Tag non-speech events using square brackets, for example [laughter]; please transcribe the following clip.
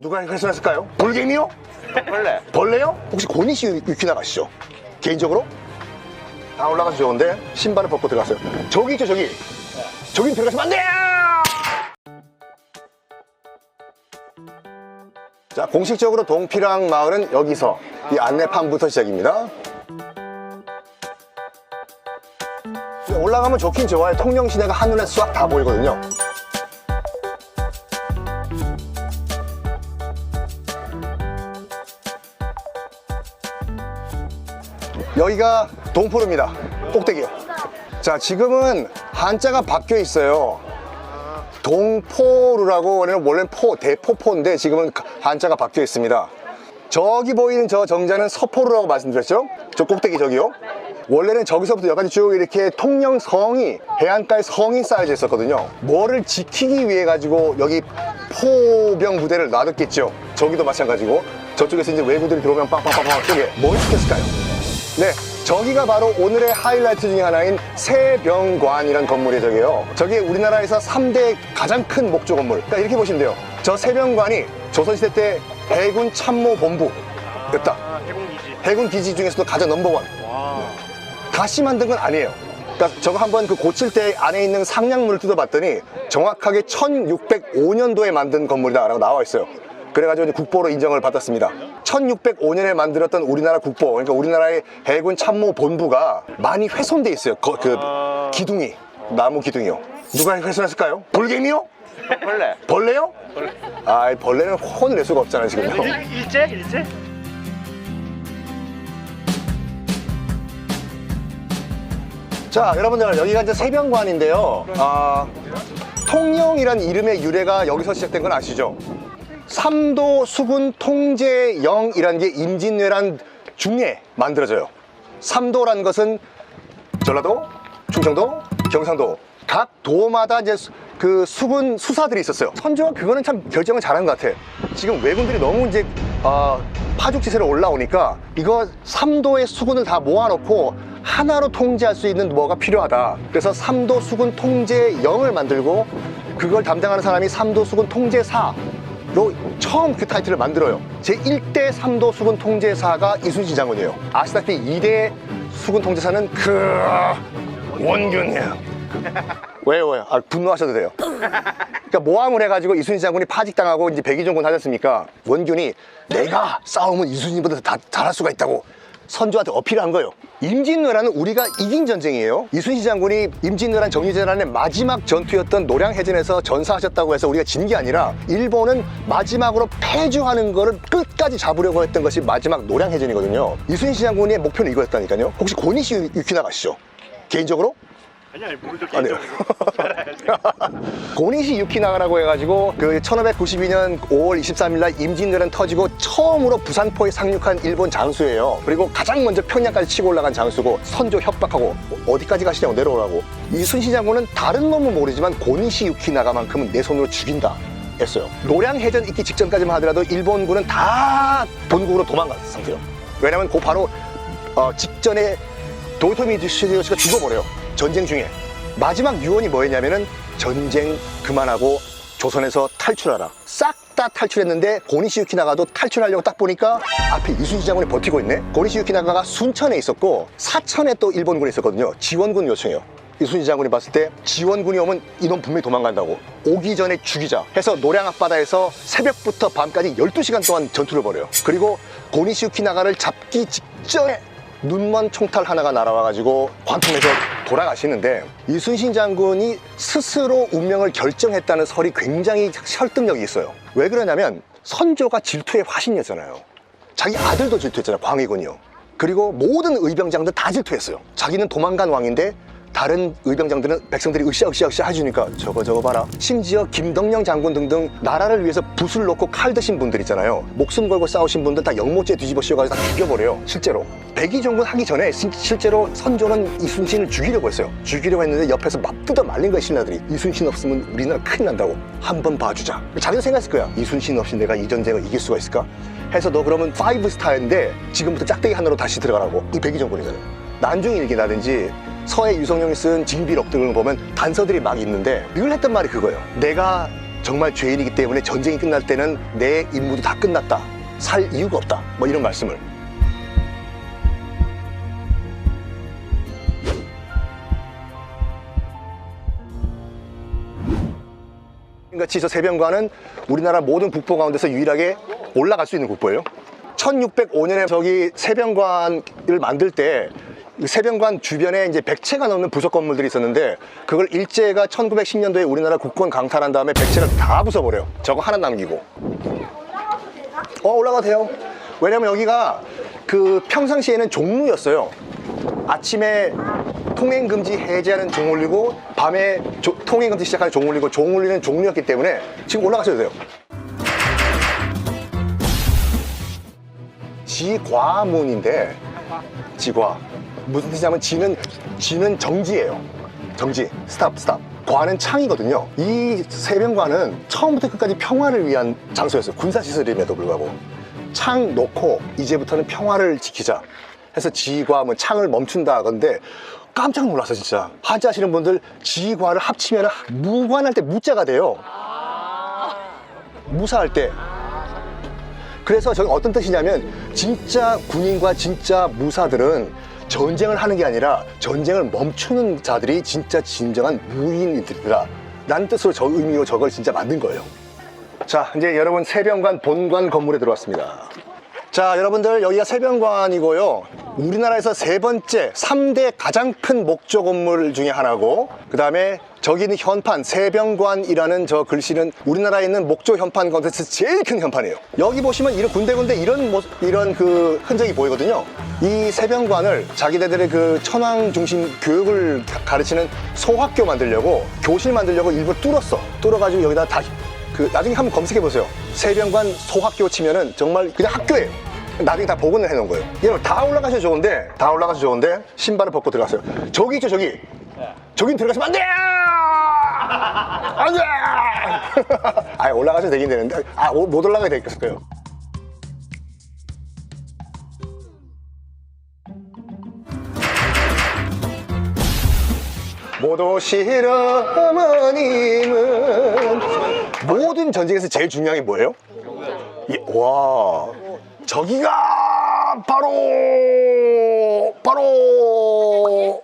누가 훼손했을까요? 돌갱이요? 원래 벌레요? 혹시 고니시 유키나 가 시죠? 개인적으로? 다 올라가서 좋은데 신발을 벗고 들어갔어요. 저기 있죠 저기. 저기 들어가시면 안 돼요! 자 공식적으로 동피랑 마을은 여기서 이 안내판부터 시작입니다. 올라가면 좋긴 좋아요. 통영 시내가 한눈에 싹다 보이거든요. 여기가 동포르입니다. 꼭대기요. 자, 지금은 한자가 바뀌어 있어요. 동포루라고 원래는 원래는 포 대포포인데 지금은 한자가 바뀌어 있습니다. 저기 보이는 저 정자는 서포루라고 말씀드렸죠? 저 꼭대기 저기요. 원래는 저기서부터 여기까지 쭉 이렇게 통영 성이 해안가에 성이 쌓여져 있었거든요. 뭐를 지키기 위해 가지고 여기 포병 부대를 놔뒀겠죠. 저기도 마찬가지고 저쪽에서 이제 외구들이 들어오면 빵빵빵빵 쪽에 뭘 지켰을까요? 네, 저기가 바로 오늘의 하이라이트 중에 하나인 세병관이라는 건물이 저기요. 저게 우리나라에서 3대 가장 큰 목조 건물. 그러니까 이렇게 보시면 돼요. 저 세병관이 조선시대 때 해군 참모 본부였다. 아, 해공기지 해군 기지 중에서도 가장 넘버원. 와 다시 만든 건 아니에요. 그러니까 저거 한번 그 고칠 때 안에 있는 상량물을 뜯어봤더니 정확하게 1605년도에 만든 건물이다라고 나와 있어요. 그래가지고 국보로 인정을 받았습니다. 1605년에 만들었던 우리나라 국보, 그러니까 우리나라의 해군 참모 본부가 많이 훼손돼 있어요. 거- 그 아. 기둥이 나무 기둥이요. 누가 훼손했을까요? 돌갱이요? 원래 벌레요? 아, 벌레는 혼을 낼 수가 없잖아요 지금요. 일- 일제 일제 자, 여러분들 여기가 이제 세병관인데요. 아, 통영이란 이름의 유래가 여기서 시작된 건 아시죠? 삼도 수군 통제 영이라는 게 임진왜란 중에 만들어져요. 삼도라는 것은 전라도, 충청도, 경상도 각 도마다 이제 수- 그 수군 수사들이 있었어요. 선조가 그거는 참 결정을 잘한 것 같아. 지금 왜군들이 너무 이제 아, 파죽지세로 올라오니까 이거 삼도의 수군을 다 모아놓고 하나로 통제할 수 있는 뭐가 필요하다. 그래서 삼도 수군 통제 영을 만들고 그걸 담당하는 사람이 삼도 수군 통제사. 로 처음 그 타이틀을 만들어요. 제 1대 삼도 수군 통제사가 이순신 장군이에요. 아시다시피 2대 수군 통제사는 그 원균이에요. [laughs] 왜요, 왜요? 아, 분노하셔도 돼요. 그러니까 모함을 해가지고 이순신 장군이 파직당하고 이제 백의종군 하셨습니까? 원균이 내가 싸우면 이순신보다 다 잘할 수가 있다고 선조한테 어필한 거예요. 임진왜란은 우리가 이긴 전쟁이에요. 이순신 장군이 임진왜란 정유재란의 마지막 전투였던 노량해전에서 전사하셨다고 해서 우리가 진 게 아니라 일본은 마지막으로 패주하는 거를 끝까지 잡으려고 했던 것이 마지막 노량해전이거든요. 이순신 장군의 목표는 이거였다니까요. 혹시 고니시 유키나 가시죠? 개인적으로? 아니 아니 모르죠 아니요. [laughs] 고니시 유키나가라고 해가지고 그 1592년 5월 23일 날 임진왜란 터지고 처음으로 부산포에 상륙한 일본 장수예요. 그리고 가장 먼저 평양까지 치고 올라간 장수고 선조 협박하고 어디까지 가시냐고 내려오라고. 이 순신 장군은 다른 놈은 모르지만 고니시 유키나가만큼은 내 손으로 죽인다. 했어요. 노량해전 있기 직전까지만 하더라도 일본군은 다 본국으로 도망간 상태예요. 왜냐면 그 바로 어, 직전에 도요토미 히데요시가 죽어버려요. 전쟁 중에. 마지막 유언이 뭐였냐면은 전쟁 그만하고 조선에서 탈출하라. 싹 다 탈출했는데 고니시 유키나가도 탈출하려고 딱 보니까 앞에 이순신 장군이 버티고 있네. 고니시 유키나가가 순천에 있었고 사천에 또 일본군이 있었거든요. 지원군 요청해요. 이순신 장군이 봤을 때 지원군이 오면 이놈 분명히 도망간다고 오기 전에 죽이자 해서 노량 앞바다에서 새벽부터 밤까지 12시간 동안 전투를 벌여요 그리고 고니시 유키나가를 잡기 직전에 눈먼 총탈 하나가 날아와가지고 관통해서 돌아가시는데 이순신 장군이 스스로 운명을 결정했다는 설이 굉장히 설득력이 있어요. 왜 그러냐면 선조가 질투의 화신이었잖아요. 자기 아들도 질투했잖아요 광해군이요. 그리고 모든 의병장들 다 질투했어요. 자기는 도망간 왕인데 다른 의병장들은 백성들이 으쌰으쌰으쌰 해주니까 저거 저거 봐라. 심지어 김덕령 장군 등등 나라를 위해서 붓을 놓고 칼 드신 분들 있잖아요. 목숨 걸고 싸우신 분들 다 영모죄 뒤집어 씌워가지고 다 죽여버려요. 실제로. 백의종군 하기 전에 실- 실제로 선조는 이순신을 죽이려고 했어요. 죽이려고 했는데 옆에서 막 뜯어 말린 거야 신하들이. 이순신 없으면 우리나라 큰일 난다고. 한번 봐주자. 자기도 생각했을 거야. 이순신 없이 내가 이 전쟁을 이길 수가 있을까? 해서 너 그러면 파이브 스타인데 지금부터 짝대기 하나로 다시 들어가라고. 이 백의종군이잖아요 난중일기라든지 서해 유성룡이 쓴 징비록 등을 보면 단서들이 막 있는데 늘 했던 말이 그거예요. 내가 정말 죄인이기 때문에 전쟁이 끝날 때는 내 임무도 다 끝났다. 살 이유가 없다. 뭐 이런 말씀을. 같이 저 세변관은 우리나라 모든 국보 가운데서 유일하게 올라갈 수 있는 국보예요. 1605년에 저기 세변관을 만들 때 세변관 주변에 이제 100채가 넘는 부속 건물들이 있었는데 그걸 일제가 1910년도에 우리나라 국권 강탈한 다음에 100채를 다 부숴버려요. 저거 하나 남기고. 어, 올라가도 돼요. 왜냐면 여기가 그 평상시에는 종루였어요. 아침에 통행금지 해제하는 종울리고 밤에 조- 통행금지 시작하는 종울리고 종울리는 종류였기 때문에 지금 올라가셔도 돼요. 지과문인데 지과 무슨 뜻이냐면 지는 지는 정지예요. 정지 스탑 스탑. 과는 창이거든요. 이 세변관은 처음부터 끝까지 평화를 위한 장소였어요. 군사 시설임에도 불구하고 창 놓고 이제부터는 평화를 지키자. 해서 지과 뭐 창을 멈춘다 건데 깜짝 놀랐어 진짜. 한자 하시는 분들 지과를 합치면 무관할 때 무자가 돼요. 무사할 때. 그래서 저게 어떤 뜻이냐면 진짜 군인과 진짜 무사들은 전쟁을 하는 게 아니라 전쟁을 멈추는 자들이 진짜 진정한 무인들이다 라는 뜻으로 저 의미로 저걸 진짜 만든 거예요. 자 이제 여러분 세변관 본관 건물에 들어왔습니다. 자 여러분들 여기가 세변관이고요. 우리나라에서 세 번째 3대 가장 큰 목조 건물 중에 하나고 그 다음에 저기 있는 현판 세변관이라는 저 글씨는 우리나라에 있는 목조 현판 가운데서 제일 큰 현판이에요 여기 보시면 이런 군데군데 이런 모, 이런 그 흔적이 보이거든요 이 세변관을 자기네들의 그 천황 중심 교육을 가- 가르치는 소학교 만들려고 교실 만들려고 일부러 뚫었어 뚫어가지고 여기다 다 그 나중에 한번 검색해 보세요. 세변관 소학교 치면은 정말 그냥 학교예요. 나중에 다 복원을 해놓은 거예요. 여러분 다 올라가셔도 좋은데 다 올라가셔도 좋은데 신발을 벗고 들어갔어요. 저기 있죠 저기. 저긴 들어가시면 안 돼. 안 돼. 아 올라가셔도 되긴 되는데 아 못 올라가게 됐을 거예요. 못 오시려 어머님은 모든 전쟁에서 제일 중요한 게 뭐예요? 이- 와 저기가 바로 바로